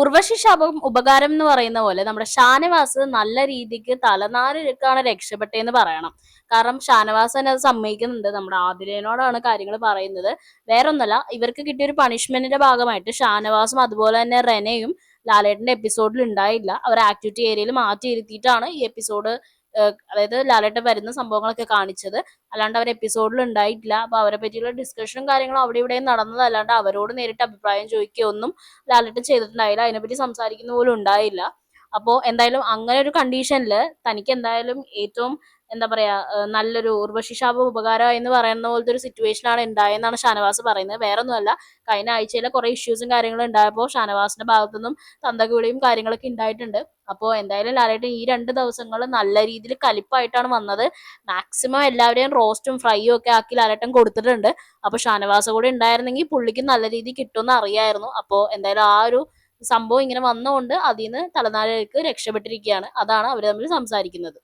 ഉർവശി ശാപം ഉപകാരം എന്ന് പറയുന്ന പോലെ നമ്മുടെ ഷാനവാസ് നല്ല രീതിക്ക് തലനാരിഴക്കാണ് രക്ഷപ്പെട്ടതെന്ന് പറയണം. കാരണം ഷാനവാസ് തന്നെ അത് സമ്മതിക്കുന്നുണ്ട്. നമ്മുടെ ആതിരേനോടാണ് കാര്യങ്ങൾ പറയുന്നത്. വേറൊന്നല്ല ഇവർക്ക് കിട്ടിയ ഒരു പണിഷ്മെന്റിന്റെ ഭാഗമായിട്ട് ഷാനവാസും അതുപോലെ തന്നെ റെനയും ലാലേട്ടന്റെ എപ്പിസോഡിൽ ഉണ്ടായില്ല. അവർ ആക്ടിവിറ്റി ഏരിയയിൽ മാറ്റി ഇരുത്തിയിട്ടാണ് ഈ എപ്പിസോഡ് അതായത് ലാലേട്ടൻ വരുന്ന സംഭവങ്ങളൊക്കെ കാണിച്ചത്. അല്ലാണ്ട് അവർ എപ്പിസോഡിൽ ഉണ്ടായിട്ടില്ല. അപ്പൊ അവരെ പറ്റിയുള്ള ഡിസ്കഷനും കാര്യങ്ങളും അവിടെ ഇവിടെയും നടന്നത്. അല്ലാണ്ട് അവരോട് നേരിട്ട് അഭിപ്രായം ചോദിക്കുകയോ ഒന്നും ലാലേട്ടൻ ചെയ്തിട്ടുണ്ടായില്ല. അതിനെപ്പറ്റി സംസാരിക്കുന്ന പോലും ഉണ്ടായില്ല. അപ്പോൾ എന്തായാലും അങ്ങനെ ഒരു കണ്ടീഷനിൽ തനിക്ക് എന്തായാലും ഏറ്റവും എന്താ പറയാ നല്ലൊരു ഉർവശി ശാപം ഉപകാരം എന്ന് പറയുന്ന പോലത്തെ ഒരു സിറ്റുവേഷൻ ആണ് ഉണ്ടായെന്നാണ് ഷാനവാസ് പറയുന്നത്. വേറെ ഒന്നുമല്ല കഴിഞ്ഞ ആഴ്ചയിലെ കുറെ ഇഷ്യൂസും കാര്യങ്ങളും ഉണ്ടായപ്പോൾ ഷാനവാസിന്റെ ഭാഗത്തുനിന്നും തന്തകുളിയും കാര്യങ്ങളൊക്കെ ഉണ്ടായിട്ടുണ്ട് അപ്പോൾ എന്തായാലും ലാലേട്ടൻ ഈ രണ്ട് ദിവസങ്ങൾ നല്ല രീതിയിൽ കലിപ്പായിട്ടാണ് വന്നത്. മാക്സിമം എല്ലാവരെയും റോസ്റ്റും ഫ്രൈയും ഒക്കെ ആക്കി ലാലേട്ടൻ കൊടുത്തിട്ടുണ്ട്. അപ്പോൾ ഷാനവാസ് കൂടെ ഉണ്ടായിരുന്നെങ്കിൽ പുള്ളിക്ക് നല്ല രീതിയിൽ കിട്ടുമെന്ന് അറിയായിരുന്നു. അപ്പോൾ എന്തായാലും ആ ഒരു സംഭവം ഇങ്ങനെ വന്നതുകൊണ്ട് അതിൽ നിന്ന് തലനാരിഴക്ക് രക്ഷപ്പെട്ടിരിക്കുകയാണ്. അതാണ് അവർ തമ്മിൽ സംസാരിക്കുന്നത്.